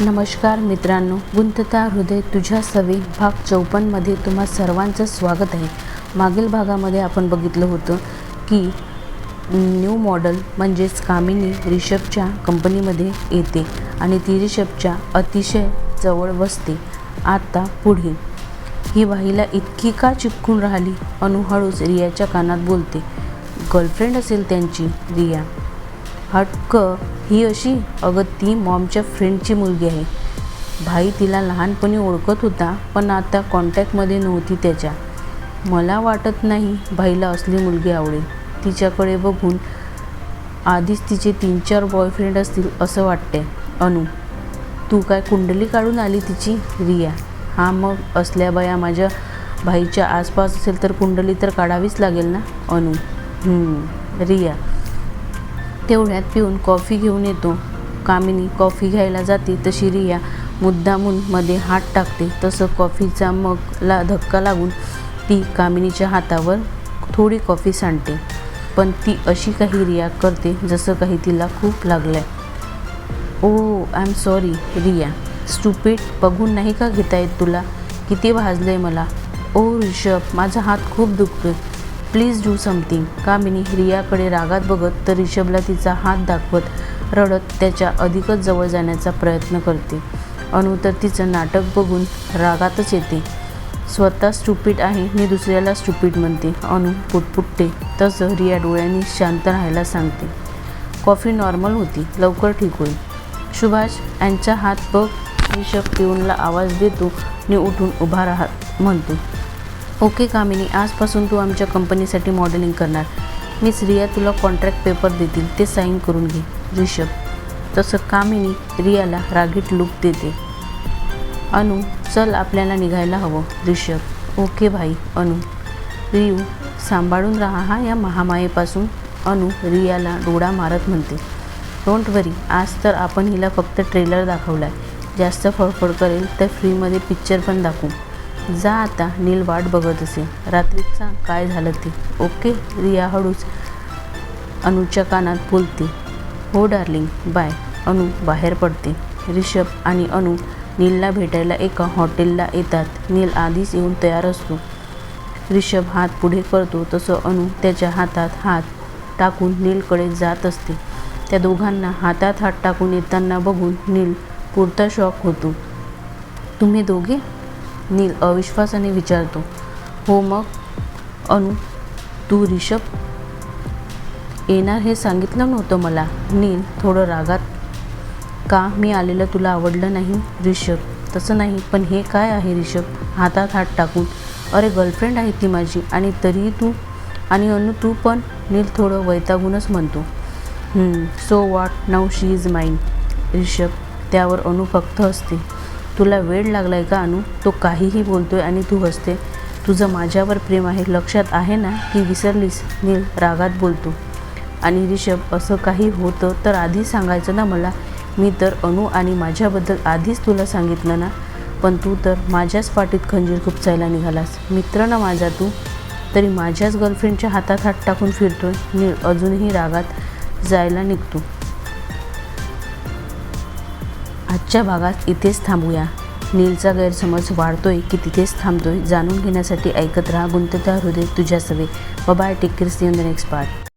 नमस्कार मित्रांनो गुंतता हृदय तुझ्या सवे भाग चौपन्नमध्ये तुम्हा सर्वांचं स्वागत आहे. मागील भागामध्ये आपण बघितलं होतं की न्यू मॉडल म्हणजेच कामिनी रिषभच्या कंपनीमध्ये येते आणि ती रिषभच्या अतिशय जवळ बसते आता पुढे. ही बाईला इतकी का चिपकून राहिली? अनुहळूच रियाच्या कानात बोलते. गर्लफ्रेंड असेल त्यांची रिया. हटक ही अशी अगं ती मॉमच्या फ्रेंडची मुलगी आहे. भाई तिला लहानपणी ओळखत होता पण आता कॉन्टॅक्टमध्ये नव्हती त्याच्या. मला वाटत नाही भाईला असली मुलगी आवडेल. तिच्याकडे बघून आधीच तिचे तीन चार बॉयफ्रेंड असतील असं वाटते अनु तू काय कुंडली काढून आली तिची? रिया हा मग असल्या बाया माझ्या भाईच्या आसपास असेल तर कुंडली तर काढावीच लागेल ना? अनु रिया तेवढ्यात पिऊन कॉफी घेऊन येतो. कामिनी कॉफी घ्यायला जाते तशी रिया मुद्दामून मध्ये हात टाकते. तसं कॉफीचा मगला धक्का लागून ती कामिनीच्या हातावर थोडी कॉफी सांडते. पण ती अशी काही रिया करते जसं काही तिला खूप लागलं आहे ओ I am sorry Riya. Stupid बघून नाही का घेता येत तुला? किती भाजलंय मला? ओ ऋषभ माझा हात खूप दुखतो आहे प्लीज डू समथिंग. कामिनी रियाकडे रागात बघत तर ऋषभला तिचा हात दाखवत रडत त्याच्या अधिकच जवळ जाण्याचा प्रयत्न करते. अनु तर तिचं नाटक बघून रागातच येते. स्वतः स्टुपीट आहे मी दुसऱ्याला स्टुपीट म्हणते. अनु पुटपुटते तसं रिया डोळ्यांनी शांत राहायला सांगते. कॉफी नॉर्मल होती लवकर ठीक होईल. सुभाष यांचा हात बघ. रिषभ पिऊनला आवाज देतो आणि उठून उभा राहत म्हणतो. ओके कामिनी आजपासून तू आमच्या कंपनीसाठी मॉडेलिंग करणार. मिस रिया तुला कॉन्ट्रॅक्ट पेपर देतील ते साईन करून घे. ऋषभ तसं कामिनी रियाला रागीट लुक देते. अनु चल आपल्याला निघायला हवं. ऋषभ ओके भाई अनु. रियू सांभाळून राहा हा या महामायेपासून. अनु रियाला डोळा मारत म्हणते. डोंट वरी आज तर आपण हिला फक्त ट्रेलर दाखवला आहे जास्त फडफड करेल तर फ्रीमध्ये पिक्चर पण दाखवू. जा आता नील वाट बघत असे. रात्रीत सांग काय झालं ते? ओके रिया हळूच अनुच्या कानात बोलते. हो डार्लिंग. बाय. अनु बाहेर पडते. रिषभ आणि अनु नीलला भेटायला एका हॉटेलला येतात. नील आधीच येऊन तयार असतो. रिषभ हात पुढे करतो तसं अनु त्याच्या हातात हात टाकून नीलकडे जात असते. त्या दोघांना हातात हात टाकून येताना बघून नील पुरता शॉक होतो. तुम्ही दोघे? नील अविश्वासाने विचारतो हो मग अनु तू रिषभ येणार हे सांगितलं नव्हतं मला. नील थोडं रागात का मी आलेलं तुला आवडलं नाही रिषभ तसं नाही पण हे काय आहे रिषभ हातात हात टाकून. अरे गर्लफ्रेंड आहे ती माझी आणि तरीही तू आणि अनु तू पण? नील थोडं वैतागूनच म्हणतो. So what now she is mind Rishabh त्यावर अनु फक्त असते तुला वेळ लागलाय का अनु? तो काहीही बोलतोय आणि तू हसते. तुझं माझ्यावर प्रेम आहे. लक्षात आहे ना की विसरलीस? नील रागात बोलतो. आणि रिषभ असं काही होतं तर आधी सांगायचं ना मला? मी तर अनु आणि माझ्याबद्दल आधीच तुला सांगितलं ना? पण तू तर माझ्याच पाठीत खंजीर खुपसायला निघालास. मित्र ना माझा तू. तरी माझ्याच गर्लफ्रेंडच्या हातात हात टाकून फिरतोय. नील अजूनही रागात जायला निघतो. आजच्या भागात इथेच थांबूया. नीलचा गैरसमज वाढतोय की तिथेच थांबतोय जाणून घेण्यासाठी ऐकत राहा गुंतता हृदय तुझ्या सवे. Bye take care see in the next part